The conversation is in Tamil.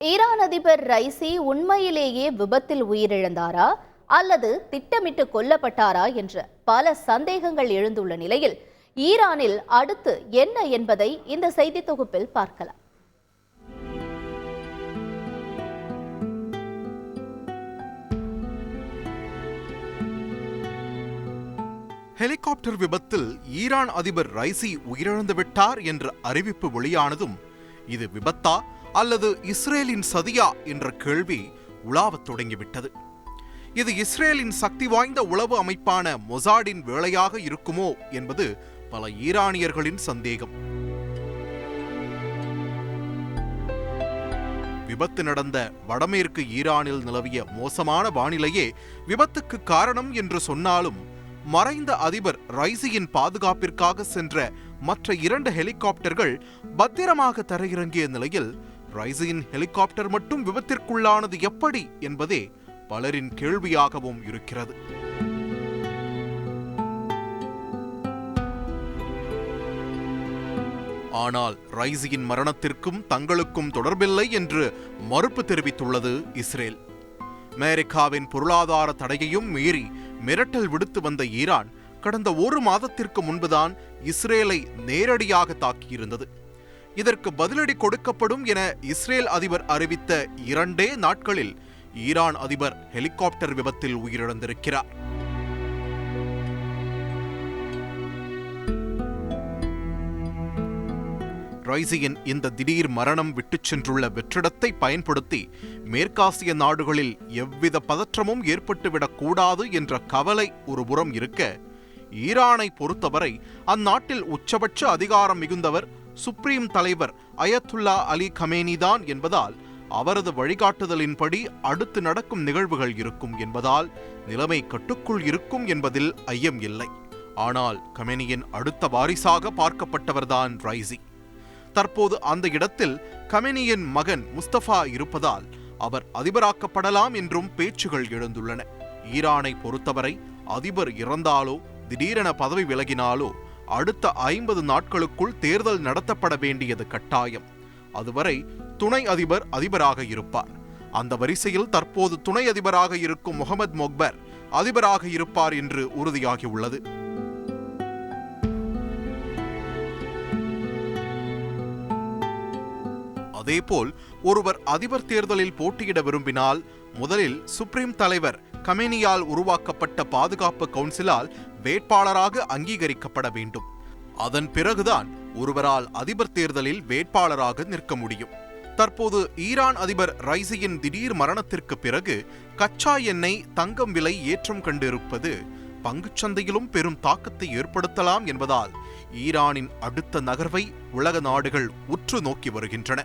ஈரான் அதிபர் ரைசி உண்மையிலேயே விபத்தில் உயிரிழந்தாரா அல்லது திட்டமிட்டு கொல்லப்பட்டாரா என்ற பல சந்தேகங்கள் எழுந்துள்ள நிலையில் ஈரானில் அடுத்து என்ன என்பதை இந்த செய்தி தொகுப்பில் பார்க்கலாம். ஹெலிகாப்டர் விபத்தில் ஈரான் அதிபர் ரைசி உயிரிழந்து விட்டார் என்ற அறிவிப்பு வெளியானதும் இது விபத்தா அல்லது இஸ்ரேலின் சதியா என்ற கேள்வி உலாவத் தொடங்கிவிட்டது. இது இஸ்ரேலின் சக்தி வாய்ந்த உளவு அமைப்பான மொசாடின் வேலையாக இருக்குமோ என்பது பல ஈரானியர்களின் சந்தேகம். விபத்து நடந்த வடமேற்கு ஈரானில் நிலவிய மோசமான வானிலையே விபத்துக்கு காரணம் என்று சொன்னாலும் மறைந்த அதிபர் ரைசியின் பாதுகாப்பிற்காக சென்ற மற்ற இரண்டு ஹெலிகாப்டர்கள் பத்திரமாக தரையிறங்கிய நிலையில் ரைசியின் ஹெலிகாப்டர் மட்டும் விபத்திற்குள்ளானது எப்படி என்பதே பலரின் கேள்வியாகவும் இருக்கிறது. ஆனால் ரைசியின் மரணத்திற்கும் தங்களுக்கும் தொடர்பில்லை என்று மறுப்பு தெரிவித்துள்ளது இஸ்ரேல். அமெரிக்காவின் பொருளாதார தடையையும் மீறி மிரட்டல் விடுத்து வந்த ஈரான் கடந்த ஒரு மாதத்திற்கு முன்புதான் இஸ்ரேலை நேரடியாக தாக்கியிருந்தது. இதற்கு பதிலடி கொடுக்கப்படும் என இஸ்ரேல் அதிபர் அறிவித்த இரண்டே நாட்களில் ஈரான் அதிபர் ஹெலிகாப்டர் விபத்தில் உயிரிழந்திருக்கிறார். ரைசியின் இந்த திடீர் மரணம் விட்டுச் சென்றுள்ள வெற்றிடத்தை பயன்படுத்தி மேற்காசிய நாடுகளில் எவ்வித பதற்றமும் ஏற்பட்டுவிடக் கூடாது என்ற கவலை ஒருபுறம் இருக்க ஈரானை பொறுத்தவரை அந்நாட்டில் உச்சபட்ச அதிகாரம் மிகுந்தவர் சுப்ரீம் தலைவர் அயத்துல்லா அலி கமேனிதான் என்பதால் அவரது வழிகாட்டுதலின்படி அடுத்து நடக்கும் நிகழ்வுகள் இருக்கும் என்பதால் நிலைமை கட்டுக்குள் இருக்கும் என்பதில் ஐயம் இல்லை. ஆனால் கமேனியின் அடுத்த வாரிசாக பார்க்கப்பட்டவர்தான் ரைசி. தற்போது அந்த இடத்தில் கமெனியின் மகன் முஸ்தபா இருப்பதால் அவர் அதிபராக்கப்படலாம் என்றும் பேச்சுகள் எழுந்துள்ளன. ஈரானை பொறுத்தவரை அதிபர் இறந்தாலோ திடீரென பதவி விலகினாலோ அடுத்த ஐம்பது நாட்களுக்குள் தேர்தல் நடத்தப்பட வேண்டியது கட்டாயம். அதுவரை துணை அதிபர் அதிபராக இருப்பார். அந்த வரிசையில் தற்போது துணை அதிபராக இருக்கும் முகமது மொக்பர் அதிபராக இருப்பார் என்று உறுதியாகியுள்ளது. அதேபோல் ஒருவர் அதிபர் தேர்தலில் போட்டியிட விரும்பினால் முதலில் சுப்ரீம் தலைவர் கமேனியால் உருவாக்கப்பட்ட பாதுகாப்பு கவுன்சிலால் வேட்பாளராக அங்கீகரிக்கப்பட வேண்டும். அதன் பிறகுதான் ஒருவரால் அதிபர் தேர்தலில் வேட்பாளராக நிற்க முடியும். தற்போது ஈரான் அதிபர் ரைசியின் திடீர் மரணத்திற்கு பிறகு கச்சா எண்ணெய் தங்கம் விலை ஏற்றம் கண்டிருப்பது பங்குச்சந்தையிலும் பெரும் தாக்கத்தை ஏற்படுத்தலாம் என்பதால் ஈரானின் அடுத்த நகர்வை உலக நாடுகள் உற்று நோக்கி வருகின்றன.